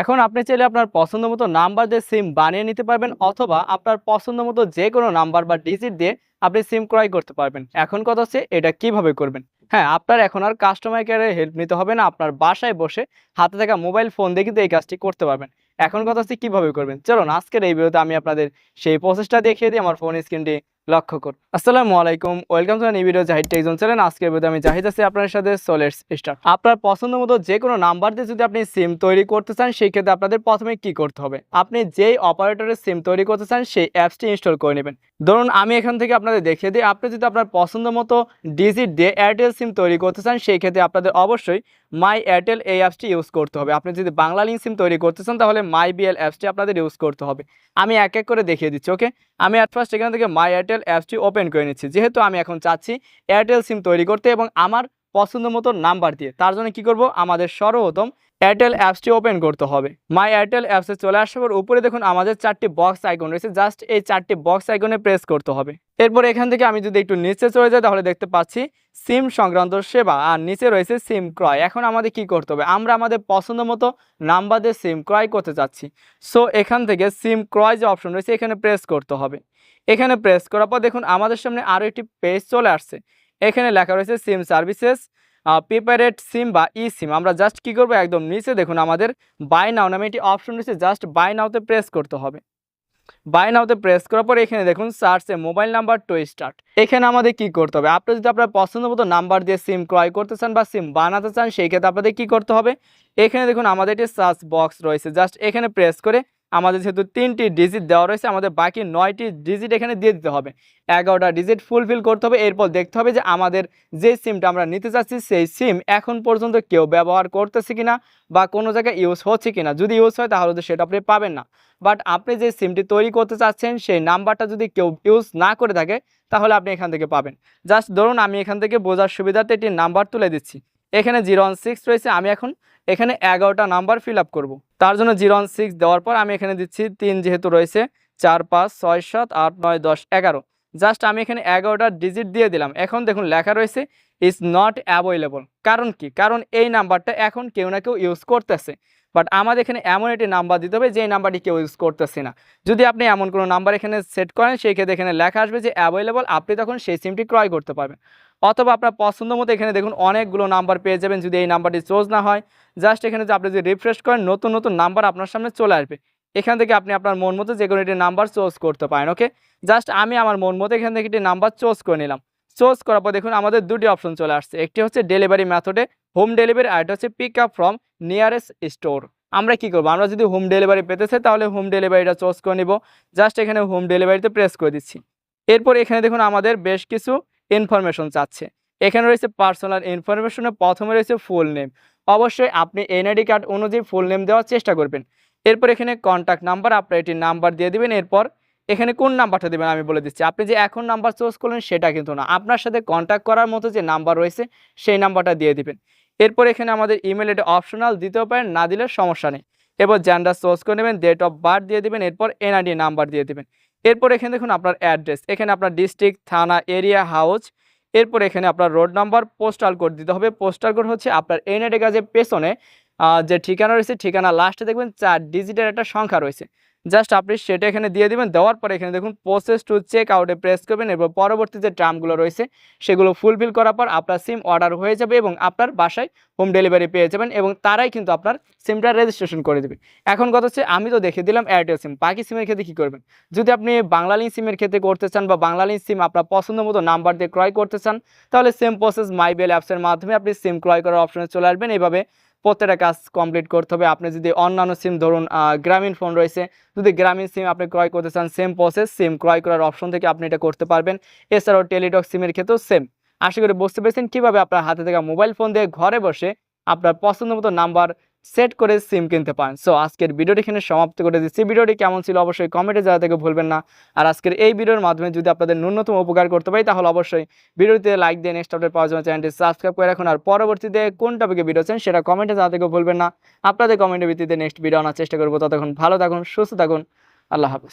এখন আপনি চাইলে আপনার পছন্দ মতো নাম্বার দিয়ে সিম বানিয়ে নিতে পারবেন অথবা আপনার পছন্দ মতো যে কোনো নাম্বার বা ডিজিট দিয়ে আপনি সিম ক্রয় করতে পারবেন। এখন কথা হচ্ছে এটা কীভাবে করবেন? হ্যাঁ আপনার এখন আর কাস্টমার কেয়ারের হেল্প নিতে হবে না, আপনার বাসায় বসে হাতে থাকা মোবাইল ফোন দিয়ে কিন্তু এই কাজটি করতে পারবেন। এখন কথা হচ্ছে কীভাবে করবেন? চলুন, আজকের এই ভিডিওতে আমি আপনাদের সেই প্রসেসটা দেখিয়ে দিই। আমার ফোন স্ক্রিনটি লক্ষ্য করুন। আসসালামু আলাইকুম, ওয়েলকাম টু এই video Zahid tech zone channel আজকের ভিডিও আমি জাহিদ আছি আপনার সাথে সোলেটস স্টার আপনার পছন্দ মতো যে কোনো নাম্বার দিয়ে যদি আপনি সিম তৈরি করতে চান, সেই ক্ষেত্রে আপনাদের প্রথমে কি করতে হবে? আপনি যেই অপারেটরের সিম তৈরি করতে চান, সেই অ্যাপসটি ইনস্টল করে নেবেন। ধরুন, আমি এখান থেকে আপনাদের দেখিয়ে দিই, আপনি যদি আপনার পছন্দ মতো ডিজিট দিয়ে এয়ারটেল সিম তৈরি করতে চান, সেই ক্ষেত্রে আপনাদের অবশ্যই মাই এয়ারটেল এই অ্যাপসটি ইউজ করতে হবে। আপনি যদি বাংলা লিঙ্ক সিম তৈরি করতে চান, তাহলে মাই বিএল অ্যাপসটি আপনাদের ইউজ করতে হবে। আমি এক এক করে দেখিয়ে দিচ্ছি ওকে আমি অ্যাট ফার্স্ট এখান থেকে মাই এয়ারটেল অ্যাপসটি ওপেন করে নিচ্ছি। যেহেতু আমি এখন চাচ্ছি এয়ারটেল সিম তৈরি করতে এবং আমার পছন্দ মতো নাম্বার দিয়ে। তার জন্য কি করব? আমাদের সর্বপ্রথম এয়ারটেল অ্যাপসটি ওপেন করতে হবে। মাই এয়ারটেল অ্যাপসে চলে আসার পর উপরে দেখুন আমাদের চারটি বক্স আইকন রয়েছে। জাস্ট এই চারটি বক্স আইকনে প্রেস করতে হবে। এরপর এখান থেকে আমি যদি একটু নিচে চলে যাই, তাহলে দেখতে পাচ্ছি সিম সংক্রান্ত সেবা। আর নিচে রয়েছে সিম ক্রয়। এখন আমাদের কি করতে হবে? আমরা আমাদের পছন্দ মতো নাম্বার দিয়ে সিম ক্রয় করতে চাচ্ছি। সো এখান থেকে সিম ক্রয় যে অপশন রয়েছে, এখানে প্রেস করতে হবে। এখানে প্রেস করার পর দেখুন, আমাদের সামনে আরও একটি পেজ চলে আসছে। এখানে লেখা রয়েছে সিম সার্ভিসেস প্রিপারেট সিম বা ই সিম আমরা জাস্ট কী করব? একদম নিচে দেখুন আমাদের বাই নাও নামে একটি অপশন রয়েছে জাস্ট বাই নাওতে প্রেস করতে হবে। বাই নাওতে প্রেস করার পর এখানে দেখুন সার্চে মোবাইল নাম্বার টু স্টার্ট এখানে আমাদের কি করতে হবে? আপনি যদি আপনার পছন্দ মতো নাম্বার দিয়ে সিম ক্রয় করতে চান বা সিম বানাতে চান, সেই ক্ষেত্রে আপনাদের কি করতে হবে? এখানে দেখুন আমাদের একটি সার্চ বক্স রয়েছে। জাস্ট এখানে প্রেস করে আমাদের যেহেতু তিনটি ডিজিট দেওয়া রয়েছে, আমাদের বাকি নয়টি ডিজিট এখানে দিয়ে দিতে হবে। এগারোটা ডিজিট ফুলফিল করতে হবে, এরপর দেখতে হবে যে আমাদের যে সিমটা আমরা নিতে চাচ্ছি, সেই সিম এখন পর্যন্ত কেউ ব্যবহার করতেছে কিনা বা কোনো জায়গায় ইউজ হচ্ছে কিনা। যদি ইউজ হয়, তাহলে তো সেটা আপনি পাবেন না। বাট আপনি যে সিমটি তৈরি করতে চাচ্ছেন, সেই নাম্বারটা যদি কেউ ইউজ না করে থাকে, তাহলে আপনি এখান থেকে পাবেন। জাস্ট ধরুন আমি এখান থেকে বোঝার সুবিধাতে একটি নাম্বার তুলে দিচ্ছি। এখানে জিরো ওয়ান সিক্স রয়েছে, আমি এখন এখানে এগারোটা নাম্বার ফিল আপ করব। তার জন্য জিরো ওয়ান সিক্স দেওয়ার পর আমি এখানে দিচ্ছি তিন যেহেতু রয়েছে, চার, পাঁচ, ছয়, সাত, আট, নয়, দশ, এগারো। জাস্ট আমি এখানে এগারোটা ডিজিট দিয়ে দিলাম। এখন দেখুন লেখা রয়েছে ইজ নট অ্যাভেলেবল কারণ কি? কারণ এই নাম্বারটা এখন কেউ না কেউ ইউজ করতেছে। বাট আমাদের এখানে এমন একটি নাম্বার দিতে হবে যে নাম্বারটি কেউ ইউজ করতেছে না। যদি আপনি এমন কোনো নাম্বার এখানে সেট করেন, সেই ক্ষেত্রে এখানে লেখা আসবে যে অ্যাভেলেবল আপনি তখন সেই সিমটি ক্রয় করতে পারবেন। অথবা আপনার পছন্দ মতো এখানে দেখুন অনেকগুলো নাম্বার পেয়ে যাবেন যদি এই নাম্বারটি চোজ না হয়। জাস্ট এখানে যে আপনি যদি রিফ্রেশ করেন, নতুন নতুন নাম্বার আপনার সামনে চলে আসবে। এখান থেকে আপনি আপনার মন মতো যে কোনো একটি নাম্বার চোজ করতে পারেন, ওকে? জাস্ট আমি আমার মন মতো এখান থেকে একটি নাম্বার চোজ করে নিলাম। চোজ করার পর দেখুন আমাদের দুটি অপশন চলে আসছে। একটি হচ্ছে ডেলিভারি মেথডে হোম ডেলিভারি আর হচ্ছে pick up from nearest store. আমরা কি করব? আমরা যদি হোম ডেলিভারি পেতে চাই তাহলে হোম ডেলিভারিটা চোজ করে নিব। জাস্ট এখানে হোম ডেলিভারিতে প্রেস করে দিচ্ছি। এরপর এখানে দেখুন আমাদের বেশ কিছু ইনফরমেশন চাচ্ছে। এখানে রয়েছে পার্সোনাল ইনফরমেশনে প্রথমে রয়েছে ফুল নেম অবশ্যই আপনি এনআইডি কার্ড অনুযায়ী ফুল নেম দেওয়ার চেষ্টা করবেন। এরপর এখানে কন্ট্যাক্ট নাম্বার আপনার এটি নাম্বার দিয়ে দিবেন। এরপর এখানে কোন নাম্বারটা দেবেন আমি বলে দিচ্ছি। আপনি যে এখন নাম্বার চুজ করলেন সেটা কিন্তু না। আপনার সাথে কন্ট্যাক্ট করার মতো যে নাম্বার রয়েছে সেই নাম্বারটা দিয়ে দিবেন। এরপর এখানে আমাদের ইমেল এটা অপশনাল দিতেও পারেন না দিলে সমস্যা নেই। এরপর জেন্ডার চুজ করে নেবেন ডেট অফ বার্থ দিয়ে দিবেন। এরপর এনআইডি নাম্বার দিয়ে দিবেন। এরপর এখানে দেখুন আপনার অ্যাড্রেস এখানে আপনার ডিস্ট্রিক্ট থানা এরিয়া হাউস এরপর এখানে আপনার রোড নাম্বার পোস্টাল কোড দিতে হবে। পোস্টাল কোড হচ্ছে আপনার এনআইডি কাজের পেছনে যে ঠিকানা রয়েছে, ঠিকানা লাস্টে দেখবেন চার ডিজিটের একটা সংখ্যা রয়েছে। জাস্ট আপনি সেটা এখানে দিয়ে দিবেন, দেওয়ার পরে এখানে দেখুন প্রসেস টু চেক আউটে প্রেস করবেন, এরপর পরবর্তী যে টার্মগুলো রয়েছে, সেগুলো ফুলফিল করার পর আপনার সিম অর্ডার হয়ে যাবে এবং আপনার বাসায় হোম ডেলিভারি পেয়ে যাবেন এবং তারাই কিন্তু আপনার সিমটা রেজিস্ট্রেশন করে দেবে। এখন কথা হচ্ছে, আমি তো দেখে দিলাম এয়ারটেল সিম বাকি সিমের ক্ষেত্রে কী করবেন? যদি আপনি বাংলা লিঙ্ক সিমের ক্ষেত্রে করতে চান বা বাংলা লিঙ্ক সিম আপনার পছন্দ মতো নাম্বার দিয়ে ক্রয় করতে চান, তাহলে সেম প্রসেস মাইবেল অ্যাপসের মাধ্যমে আপনি সিম ক্রয় করার অপশনে চলে আসবেন। এইভাবে প্রত্যেকটা কাজ কমপ্লিট করতে হবে। আপনি যদি অন্যান্য সিম ধরুন গ্রামীণ ফোন রয়েছে, যদি গ্রামীণ সিম আপনি ক্রয় করতে চান সেম প্রসেস সিম ক্রয় করার অপশন থেকে আপনি এটা করতে পারবেন। এছাড়াও টেলিটক সিমের ক্ষেত্রেও সেম আশা করি বুঝতে পেরেছেন কীভাবে আপনার হাতে থাকা মোবাইল ফোন দিয়ে ঘরে বসে আপনার পছন্দ মতো নাম্বার সেট করে সিম কিনতে পারেন। সো আজকের ভিডিওটি এখানে সমাপ্ত করে দিচ্ছি ভিডিওটি কেমন ছিল অবশ্যই কমেন্টে থেকে ভুলবেন না। আর আজকের এই ভিডিওর মাধ্যমে যদি আপনাদের ন্যূনতম উপকার করতে পারি, তাহলে অবশ্যই ভিডিওতে লাইক দিয়ে নেক্সট আপডেট পাওয়ার জন্য চ্যানেলটি সাবস্ক্রাইব করে রাখুন। আর পরবর্তীতে কোন টপিকে ভিডিও চান, সেটা কমেন্টে থেকে ভুলবেন না। আপনাদের কমেন্টের ভিত্তিতে নেক্সট ভিডিও আনার চেষ্টা করব। ততক্ষণ ভালো থাকুন, সুস্থ থাকুন। আল্লাহ হাফেজ।